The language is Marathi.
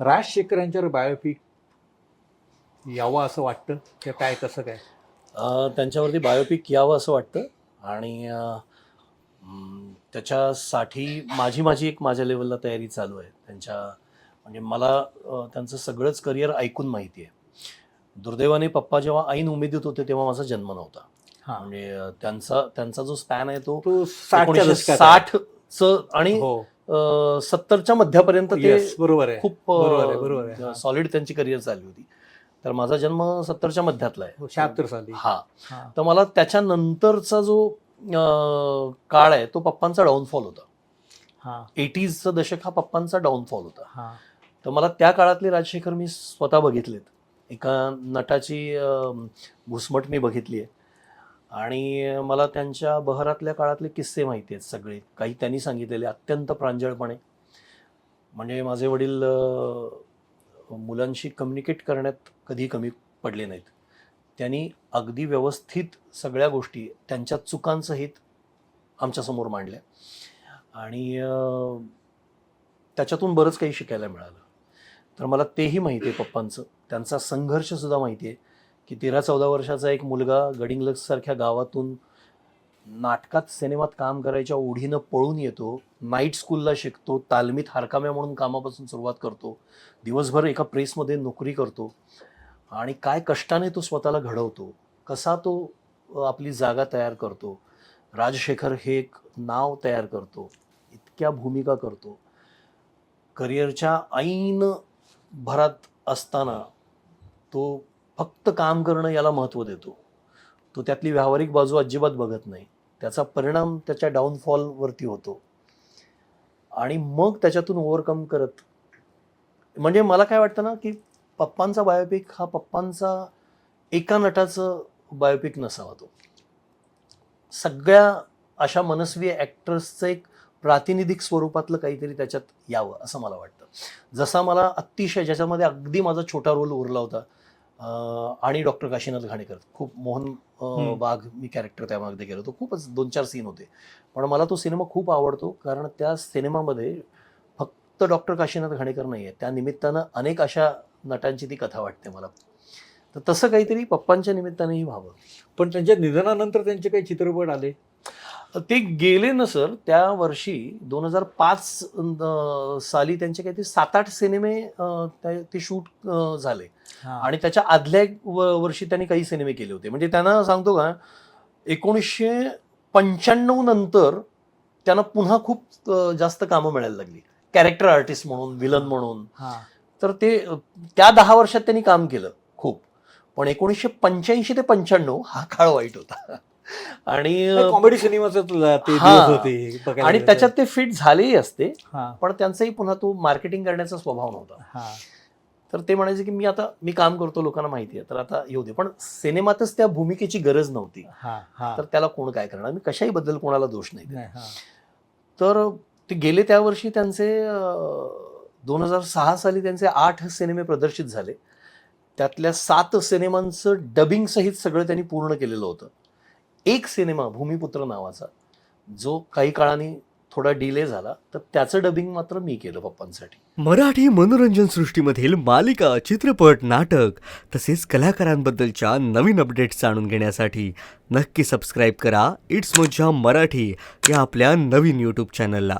राजशेखर यांच्यावर बायोपिक यावं असं वाटतं? की काय कसं काय? त्यांच्यावरती बायोपिक यावं असं वाटतं. आणि त्याच्यासाठी माझी माझी एक माझ्या लेवलला तयारी चालू आहे. त्यांच्या म्हणजे मला त्यांचं सगळंच करिअर ऐकून माहिती आहे. दुर्दैवाने पप्पा जेव्हा ऐन उमेदीत होते तेव्हा माझा जन्म नव्हता. म्हणजे त्यांचा त्यांचा जो स्पॅन आहे तो तो. साठचं आणि हो. सत्तरच्या मध्यापर्यंत ते Yes, बरोबर आहे. खूप बरोबर आहे, बरोबर आहे. हा. सॉलिड त्यांची करिअर चालली होती. तर माझा जन्म सत्तरच्या मध्यातला आहे. शहात्तर साली. हा. हा. तर मला त्याच्यानंतरचा जो अं, काळ आहे तो पप्पांचा डाऊनफॉल होता. हा. एटीजचं दशक हा पप्पांचा डाऊनफॉल होता. हा. तर मला त्या काळातले राजशेखर मी स्वतः बघितलेत. एका नटाची अं, घुसमट मी बघितली आहे आणि मला त्यांच्या बहरातल्या काळातले किस्से माहिती आहेत सगळे. काही त्यांनी सांगितलेले अत्यंत प्रांजळपणे. म्हणजे माझे वडील मुलांशी कम्युनिकेट करण्यात कधी कमी पडले नाहीत. त्यांनी अगदी व्यवस्थित सगळ्या गोष्टी त्यांच्या चुकांसहित आमच्यासमोर मांडल्या. आणि त्याच्यातून बरंच काही शिकायला मिळालं. तर मला तेही माहिती आहे पप्पांचं. त्यांचा संघर्षसुद्धा माहिती आहे. की तेरा चौदा वर्षाचा एक मुलगा गडिंग्लजसारख्या गावातून नाटकात सिनेमात काम करायच्या ओढीनं पळून येतो नाईट स्कूलला शिकतो तालमीत हरकाम्या म्हणून कामापासून सुरुवात करतो दिवसभर एका प्रेसमध्ये नोकरी करतो आणि काय कष्टाने तो स्वतःला घडवतो कसा तो आपली जागा तयार करतो राजशेखर हे एक नाव तयार करतो इतक्या भूमिका करतो. करिअरच्या ऐन भरात असताना तो फक्त काम करणं याला महत्त्व देतो. तो त्यातली व्यावहारिक बाजू अजिबात बघत नाही. त्याचा परिणाम त्याच्या डाऊनफॉलवरती होतो. आणि मग त्याच्यातून ओव्हरकम करत म्हणजे मला काय वाटतं ना की पप्पांचा बायोपिक हा पप्पांचा एका नटाचं बायोपिक नसावा तो. सगळ्या अशा मनस्वी ॲक्टर्सचं एक प्रातिनिधिक स्वरूपातलं काहीतरी त्याच्यात यावं असं मला वाटतं. जसा मला अतिशय ज्याच्यामध्ये अगदी माझा छोटा रोल उरला होता आणि डॉक्टर काशीनाथ घाणेकर. खूप मोहन. वाघ मी कॅरेक्टर त्यामध्ये केलं होतं. खूपच दोन चार सीन होते. पण मला तो सिनेमा खूप आवडतो कारण त्या सिनेमामध्ये फक्त डॉक्टर काशीनाथ घाणेकर नाही आहे त्या निमित्तानं अनेक अशा नटांची ती कथा वाटते मला. तर तसं काहीतरी पप्पांच्या निमित्तानेही व्हावं. पण त्यांच्या निधनानंतर त्यांचे काही चित्रपट आले? ते गेले ना सर त्या वर्षी दोन हजार पाच साली त्यांचे काहीतरी सात आठ सिनेमे ते शूट झाले. आणि त्याच्या आदल्या वर्षी त्यांनी काही सिनेमे केले होते. म्हणजे त्यांना सांगतो का एकोणीसशे पंच्याण्णव नंतर त्यांना पुन्हा खूप जास्त कामं मिळायला लागली. कॅरेक्टर आर्टिस्ट म्हणून विलन म्हणून. तर ते त्या दहा वर्षात त्यांनी काम केलं खूप. पण एकोणीसशे पंच्याऐंशी ते पंच्याण्णव हा काळ वाईट होता. आणि कॉमेडी होते आणि त्याच्यात ते फिट झालेही असते पण त्यांचाही पुन्हा तो मार्केटिंग करण्याचा स्वभाव नव्हता. हा. तर ते म्हणायचे की मी आता मी काम करतो लोकांना माहिती आहे. तर आता येऊ दे. पण सिनेमातच त्या भूमिकेची गरज नव्हती. तर त्याला कोण काय करणार? मी कशाही बद्दल कोणाला दोष नाही. तर ते गेले त्या वर्षी त्यांचे दोन हजार सहा साली त्यांचे आठ सिनेमे प्रदर्शित झाले. त्यातल्या सात सिनेमांचं डबिंग सहित सगळं त्यांनी पूर्ण केलेलं होतं. एक सिनेमा भूमिपुत्र नावाचा जो काही काळाने थोडा डिले झाला तर त्याचं डबिंग मात्र मी केलं पप्पांसाठी. मराठी मनोरंजन सृष्टीमधील मालिका चित्रपट नाटक तसेच कलाकारांबद्दलच्या नवीन अपडेट्स जाणून घेण्यासाठी नक्की सबस्क्राईब करा. इट्स मज्जा मराठी या आपल्या नवीन यूट्यूब चॅनलला